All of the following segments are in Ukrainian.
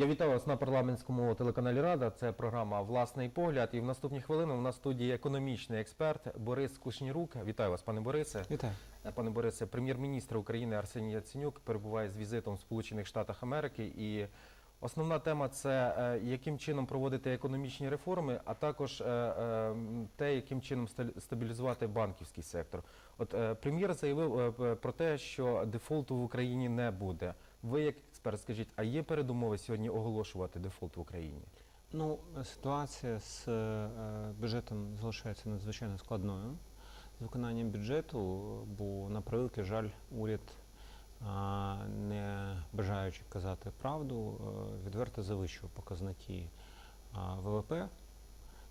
Я вітаю вас на парламентському телеканалі Рада. Це програма Власний погляд. І в наступні хвилини у нас в студії економічний експерт Борис Кушнірук. Вітаю вас, пане Борисе. Вітаю. Пане Борисе, прем'єр-міністр України Арсеній Яценюк перебуває з візитом в Сполучених Штатах Америки. І основна тема це е, яким чином проводити економічні реформи, а також е, е, те, яким чином ста- стабілізувати банківський сектор. От прем'єр заявив про те, що дефолту в Україні не буде. Ви як експерт, скажіть, а є передумови сьогодні оголошувати дефолт в Україні? Ну, ситуація з е, бюджетом залишається надзвичайно складною з виконанням бюджету, бо на превеликий жаль, уряд, не бажаючи казати правду, е, відверто завищував показники ВВП.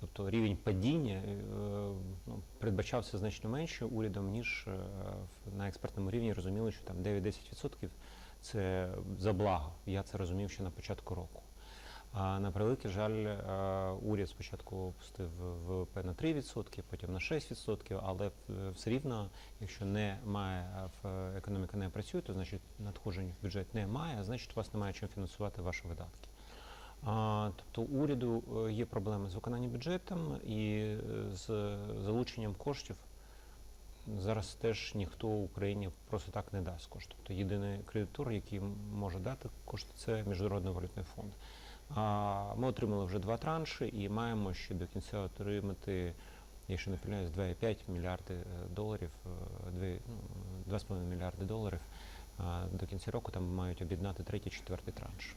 Тобто рівень падіння е, ну, передбачався значно менше урядом, ніж на експертному рівні розуміли, що там 9-10% це за благо. Я це розумів ще на початку року. А на превеликий жаль, е, уряд спочатку опустив ВВП на 3%, потім на 6%, але все рівно, якщо не має е, економіка не працює, то значить надходжень в бюджет немає, а значить у вас немає чим фінансувати ваші видатки. А, тобто уряду е, є проблеми з виконанням бюджетом і з залученням коштів. Зараз теж ніхто Україні просто так не дасть кошти. Тобто єдиний кредитор, який може дати кошти, це Міжнародний валютний фонд. А, ми отримали вже два транші і маємо ще до кінця отримати, якщо не помиляюсь, 2,5 мільярди е, доларів, е, ну, 2,5 мільярди доларів. До кінця року там мають об'єднати третій, четвертий транш.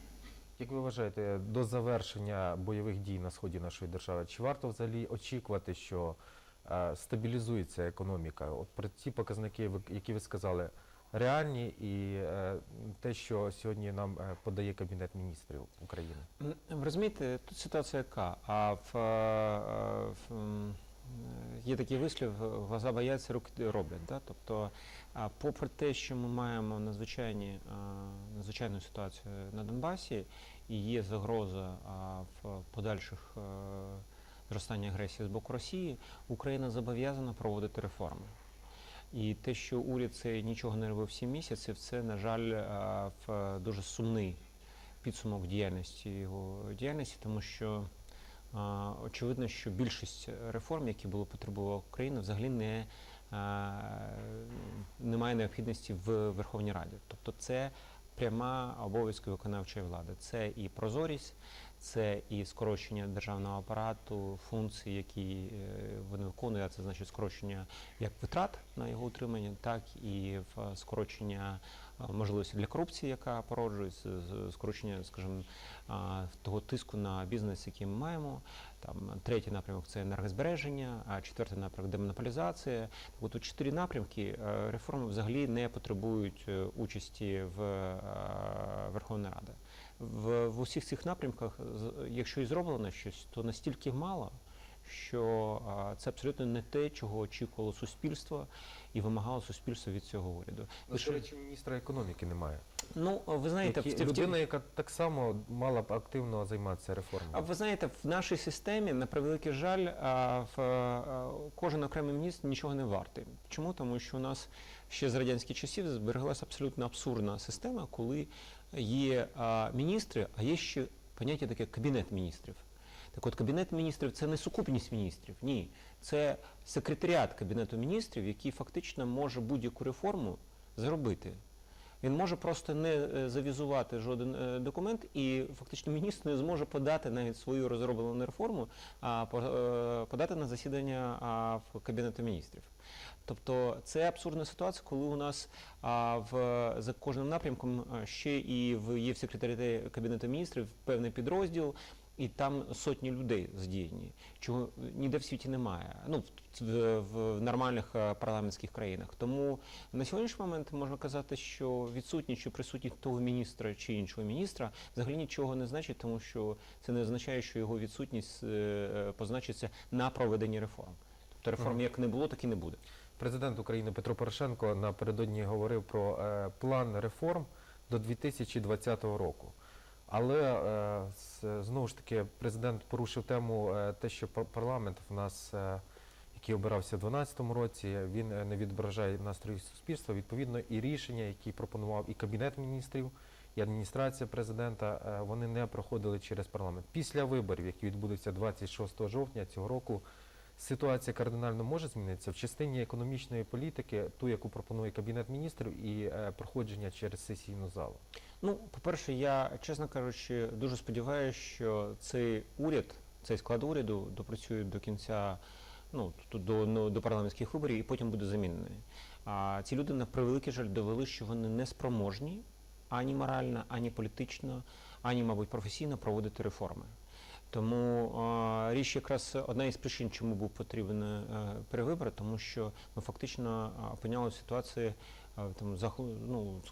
Як ви вважаєте, до завершення бойових дій на сході нашої держави, чи варто взагалі очікувати, що стабілізується економіка? От про ті показники, які ви сказали, реальні, і е, те, що сьогодні нам е, подає Кабінет міністрів України? Ви розумієте, тут ситуація яка? А в, е, в е, є такий вислів, глаза бояться, руки роблять. Да? Тобто, попри те, що ми маємо надзвичайні, надзвичайну ситуацію на Донбасі, і є загроза в подальших е, зростання агресії з боку Росії, Україна зобов'язана проводити реформи. І те, що уряд це нічого не робив сім місяців, це, на жаль, в дуже сумний підсумок діяльності його діяльності, тому що очевидно, що більшість реформ, які були потребувала Україна, взагалі не, немає необхідності в Верховній Раді. Тобто це пряма обов'язки виконавчої влади. Це і прозорість, це і скорочення державного апарату, функцій, які е, вони виконують, а це значить скорочення як витрат на його утримання, так і в скорочення можливості для корупції, яка породжується, скорочення, скажімо, того тиску на бізнес, який ми маємо. Там третій напрямок це енергозбереження, а четвертий напрямок демонополізація. От у чотири напрямки е, реформи взагалі не потребують е, участі в е, Верховної Ради. В, в усіх цих напрямках, якщо і зроблено щось, то настільки мало, що це абсолютно не те, чого очікувало суспільство і вимагало суспільство від цього уряду. Ну, До речі, міністра економіки немає. ну, ви знаєте, Які- в, в, людина, яка так само мала б активно займатися реформою. А ви знаєте, в нашій системі, на превеликий жаль, а, в, а, кожен окремий міністр нічого не вартий. Чому? Тому що у нас ще з радянських часів збереглася абсолютно абсурдна система, коли є а, міністри, а є ще поняття таке кабінет міністрів. Так от кабінет міністрів це не сукупність міністрів, ні. Це секретаріат кабінету міністрів, який фактично може будь-яку реформу зробити. Він може просто не е, завізувати жоден е, документ, і фактично міністр не зможе подати навіть свою розроблену реформу, а е, подати на засідання в кабінету міністрів. Тобто це абсурдна ситуація, коли у нас а, в за кожним напрямком ще і в є в секретаріаті кабінету міністрів певний підрозділ. І там сотні людей задіяні, чого ніде в світі немає. Ну в, в, в нормальних е, парламентських країнах. Тому на сьогоднішній момент можна казати, що відсутність чи присутність того міністра чи іншого міністра взагалі нічого не значить, тому що це не означає, що його відсутність е, е, позначиться на проведенні реформ. Тобто реформ як не було, так і не буде. Президент України Петро Порошенко напередодні говорив про е, план реформ до 2020 року. Але е, знову ж таки президент порушив тему е, те, що парламент в нас, е, який обирався в 2012 році, він не відображає настрої суспільства. Відповідно, і рішення, які пропонував і Кабінет міністрів, і адміністрація президента вони не проходили через парламент. Після виборів, які відбудуться 26 жовтня цього року, ситуація кардинально може змінитися в частині економічної політики, ту, яку пропонує кабінет міністрів, і проходження через сесійну залу. Ну, по-перше, я, чесно кажучи, дуже сподіваюся, що цей уряд, цей склад уряду допрацює до кінця, ну, до, ну, до парламентських виборів і потім буде замінений. А ці люди, на превеликий жаль, довели, що вони не спроможні ані морально, ані політично, ані, мабуть, професійно проводити реформи. Тому а, річ якраз одна із причин, чому був потрібен е, перевибори, тому що ми фактично опинялися в ситуації там, ну,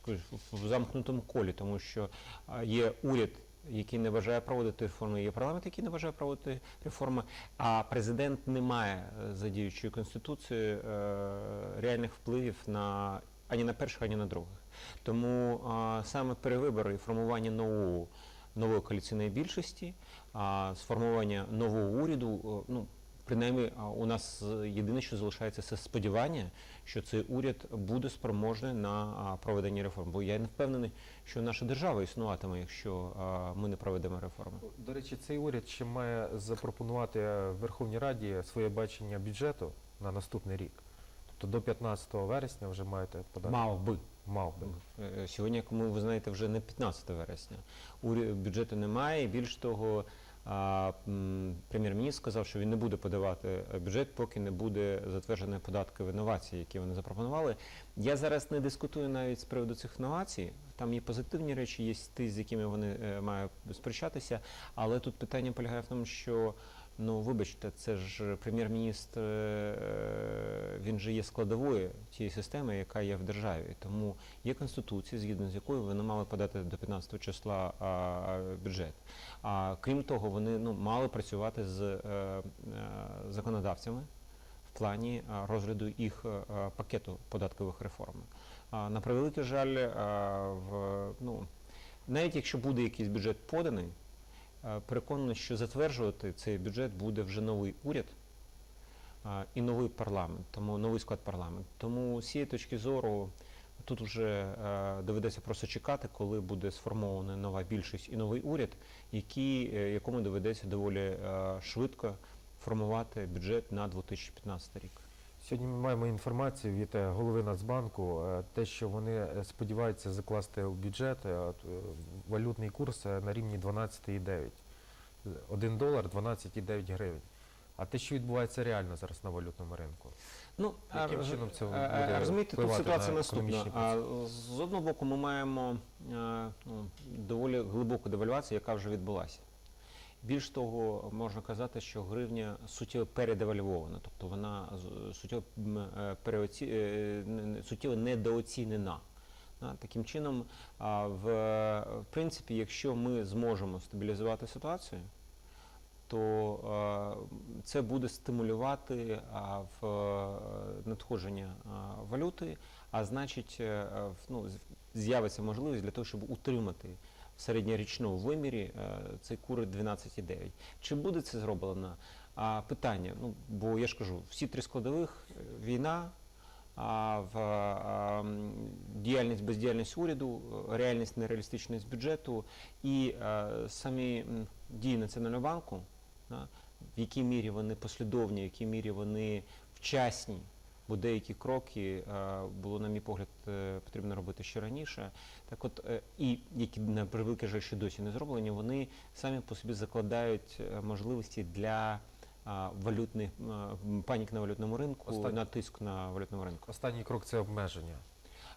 в замкнутому колі, тому що є уряд, який не бажає проводити реформи, є парламент, який не бажає проводити реформи, а президент не має е, за діючою конституцією е, реальних впливів на ані на перших, ані на других. Тому саме перевибори і формування нового нової коаліційної більшості, сформування нового уряду, о, ну принаймні у нас е, єдине, що залишається, це сподівання, що цей уряд буде спроможний на проведення реформ. Бо я не впевнений, що наша держава існуватиме, якщо ми не проведемо реформи. До речі, цей уряд ще має запропонувати е, Верховній Раді своє бачення бюджету на наступний рік. Тобто до 15 вересня вже маєте подати. Мав би. Мав би. Е, Сьогодні, як ви знаєте, вже не 15 вересня. Бюджету немає. Більш того, прем'єр-міністр сказав, що він не буде подавати бюджет, поки не буде затверджено податки в інновації, які вони запропонували. Я зараз не дискутую навіть з приводу цих інновацій. Там є позитивні речі, є ті, з якими вони е, мають сперечатися. Але тут питання полягає в тому, що ну вибачте, це ж прем'єр-міністр, е, він же є складовою тієї системи, яка є в державі. Тому є конституція, згідно з якою вони мали подати до 15 числа а, бюджет. А крім того, вони ну мали працювати з е, е, законодавцями в плані а, розгляду їх е, е, пакету податкових реформ. А, на превеликий жаль, е, в ну навіть якщо буде якийсь бюджет поданий. Е, Переконаний, що затверджувати цей бюджет буде вже новий уряд і новий парламент, тому новий склад парламенту. Тому з цієї точки зору тут вже е, доведеться просто чекати, коли буде сформована нова більшість і новий уряд, який, е, якому доведеться доволі е, швидко формувати бюджет на 2015 рік. Сьогодні ми маємо інформацію від е, голови Нацбанку, е, те, що вони е, сподіваються закласти у бюджет валютний курс на рівні 12,9. 1 долар 12,9 гривень. А те, що відбувається реально зараз на валютному ринку? Ну, Яким а, чином це буде розумієте, тут ситуація на наступна. А, з одного боку, ми маємо е, ну, доволі глибоку девальвацію, яка вже відбулася. Більш того, можна казати, що гривня суттєво передевальвована, тобто вона суттєво, е, переоці... е, суттєво недооцінена. Таким чином, в, принципі, якщо ми зможемо стабілізувати ситуацію, то е, це буде стимулювати в е, надходження валюти, а значить, е, е, ну, з'явиться можливість для того, щоб утримати в середньорічному вимірі е, цей курс 12,9. Чи буде це зроблено? А, питання, ну, бо я ж кажу, всі три складових е, війна, а в а, діяльність бездіяльність уряду, е, реальність нереалістичність бюджету і е, самі дії Національного банку, да, в якій мірі вони послідовні, в якій мірі вони вчасні, бо деякі кроки е, було, на мій погляд, е, потрібно робити ще раніше. Так от, е, і які на превеликий жаль ще досі не зроблені, вони самі по собі закладають можливості для валютних панік на валютному ринку, Останнє. на тиск на валютному ринку. Останній крок це обмеження.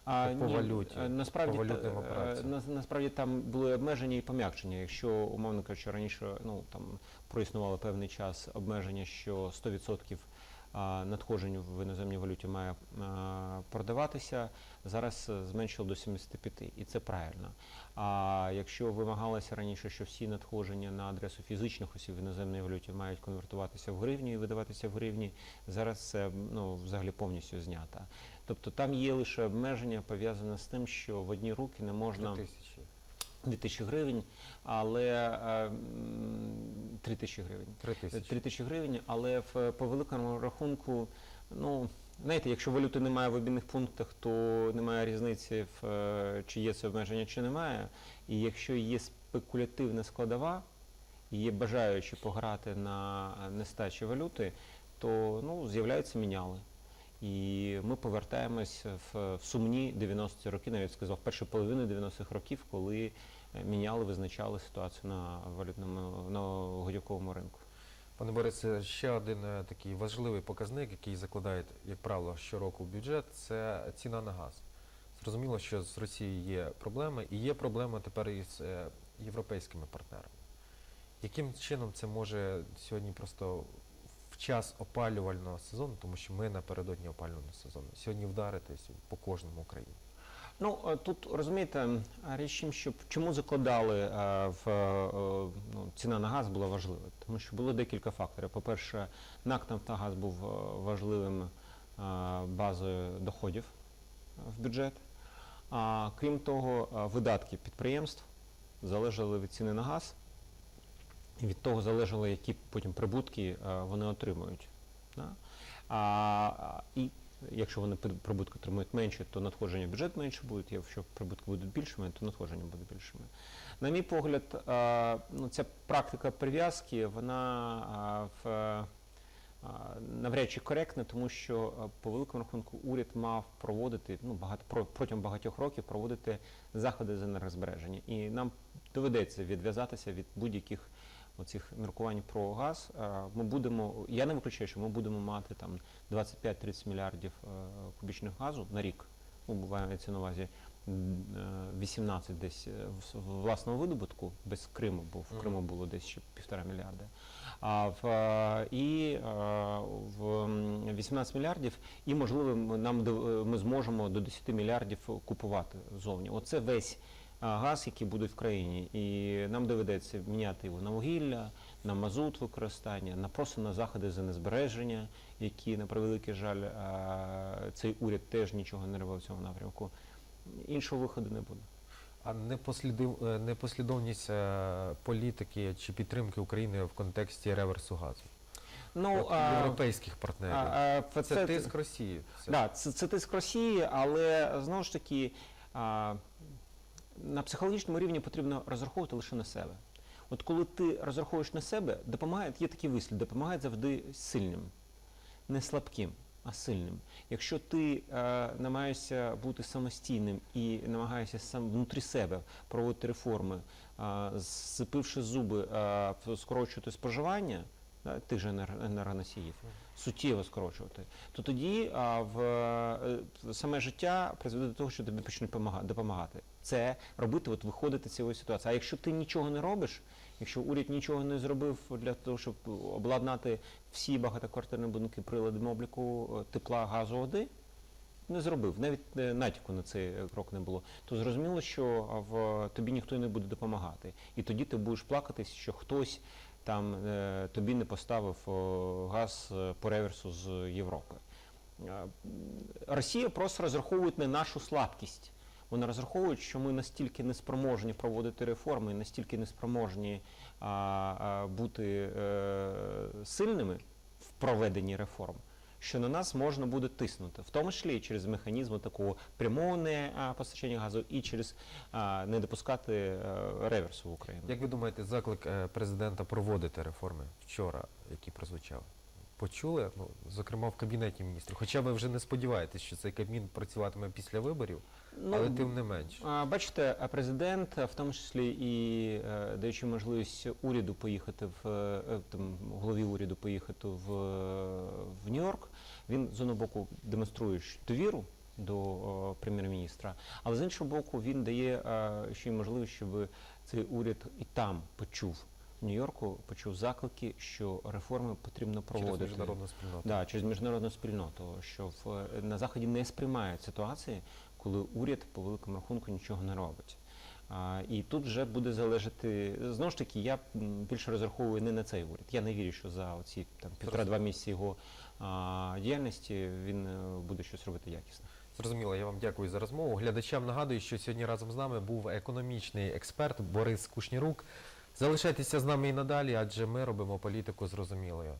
А, По валюті, е, насправді, по на- насправді там були обмеження і пом'якшення. Якщо, умовно кажучи, раніше ну, там, проіснувало певний час обмеження, що 100% а, надходжень в іноземній валюті має продаватися, зараз е, зменшило до 75%, і це правильно. А якщо вимагалося раніше, що всі надходження на адресу фізичних осіб в іноземній валюті мають конвертуватися в гривні і видаватися в гривні, зараз це ну, взагалі повністю знято. Тобто там є лише обмеження пов'язане з тим, що в одні руки не можна 3000. 2000 гривень, але е, м, 3000 гривень. 3000. 3000 гривень, але в, по великому рахунку, ну Знаєте, якщо валюти немає в обмінних пунктах, то немає різниці, в, е, чи є це обмеження, чи немає. І якщо є спекулятивна складова, і є бажаючі пограти на нестачі валюти, то ну, з'являються міняли. І ми повертаємось в, в сумні 90-ті роки, навіть сказав, першу половину 90-х років, коли е, міняли визначали ситуацію на валютному на готівковому ринку. Пане Борисе, ще один е, такий важливий показник, який закладає, як правило, щороку в бюджет, це ціна на газ. Зрозуміло, що з Росією є проблеми, і є проблема тепер із е, європейськими партнерами. Яким чином це може сьогодні просто в час опалювального сезону, тому що ми напередодні опалювального сезону, сьогодні вдаритись по кожному Україні? Ну е, тут розумієте, річ що чому закладали е, в е, ну, ціна на газ була важлива, тому що було декілька факторів. По-перше, НАК «Нафтогаз» був важливим базою доходів в бюджет. А крім того, видатки підприємств залежали від ціни на газ, і від того залежало, які потім прибутки е, вони отримують. А, і якщо вони прибутки отримують менше, то надходження в бюджет менше будуть, якщо прибутки будуть більшими, то надходження будуть більшими. На мій погляд, е, ну, ця практика прив'язки, вона е, в, навряд чи коректна, тому що по великому рахунку уряд мав проводити ну, багато, протягом багатьох років проводити заходи з енергозбереження. І нам доведеться відв'язатися від будь-яких оцих міркувань про газ. Е, Ми будемо, я не виключаю, що ми будемо мати там 25-30 мільярдів е, кубічних газу на рік. Ну, мається на увазі м, е, 18 десь в- в власного видобутку без Криму, бо в Криму було десь ще півтора мільярда. А в і в м, 18 мільярдів, і можливо нам ми зможемо до 10 мільярдів купувати зовні. Оце весь газ, який буде в країні, і нам доведеться міняти його на вугілля, на мазут використання, на просто на заходи з незбереження, які на превеликий жаль цей уряд теж нічого не робив в цьому напрямку. Іншого виходу не буде. А непослідив- е, непослідовність е, політики чи підтримки України в контексті реверсу газу? Ну а, європейських партнерів. а, а, це, тиск Росії. Це Да, це, це тиск Росії, але знову ж таки а, на психологічному рівні потрібно розраховувати лише на себе. От коли ти розраховуєш на себе, допомагає, є такий вислів, допомагає завжди сильним, не слабким, а сильним. Якщо ти е, намагаєшся бути самостійним і намагаєшся сам внутрі себе проводити реформи, е, зцепивши зуби, е, скорочувати споживання тих же енергоносіїв, суттєво скорочувати, то тоді а, в, е, саме життя призведе до того, що тобі почнуть допомагати. Це робити, от виходити з цієї ситуації. А якщо ти нічого не робиш, якщо уряд нічого не зробив для того, щоб обладнати всі багатоквартирні будинки приладами обліку е, тепла, газу, води, не зробив, навіть е, натяку на цей крок не було, то зрозуміло, що в тобі ніхто не буде допомагати. І тоді ти будеш плакатись, що хтось там е, тобі не поставив газ е, по реверсу з Європи. Е, Росія просто розраховує на нашу слабкість. Вони розраховують, що ми настільки неспроможні проводити реформи, настільки неспроможні а, а, бути е, сильними в проведенні реформ, що на нас можна буде тиснути, в тому числі через механізми такого прямого не постачання газу і через не допускати е, реверсу в Україну. Як ви думаєте, заклик е, президента проводити реформи вчора, які прозвучали? Почули? Ну, зокрема, в кабінеті міністрів. Хоча ви вже не сподіваєтесь, що цей кабмін працюватиме після виборів, але тим не менш. Ну, А, Бачите, а президент, в тому числі і е, даючи можливість уряду поїхати в е, там, голові уряду поїхати в, е, в Нью-Йорк, він з одного боку демонструє довіру до прем'єр-міністра, але з іншого боку, він дає е, ще й можливість, щоб цей уряд і там почув. В Нью-Йорку почув заклики, що реформи потрібно Через проводити. міжнародну спільноту. Да, через міжнародну спільноту, що в, на Заході не сприймають ситуації, коли уряд по великому рахунку нічого не робить. А, і тут вже буде залежати, знову ж таки, я більше розраховую не на цей уряд. Я не вірю, що за оці там, півтора-два місяці його а, діяльності він е, буде щось робити якісно. Зрозуміло, я вам дякую за розмову. Глядачам нагадую, що сьогодні разом з нами був економічний експерт Борис Кушнірук. Залишайтеся з нами і надалі, адже ми робимо політику зрозумілою.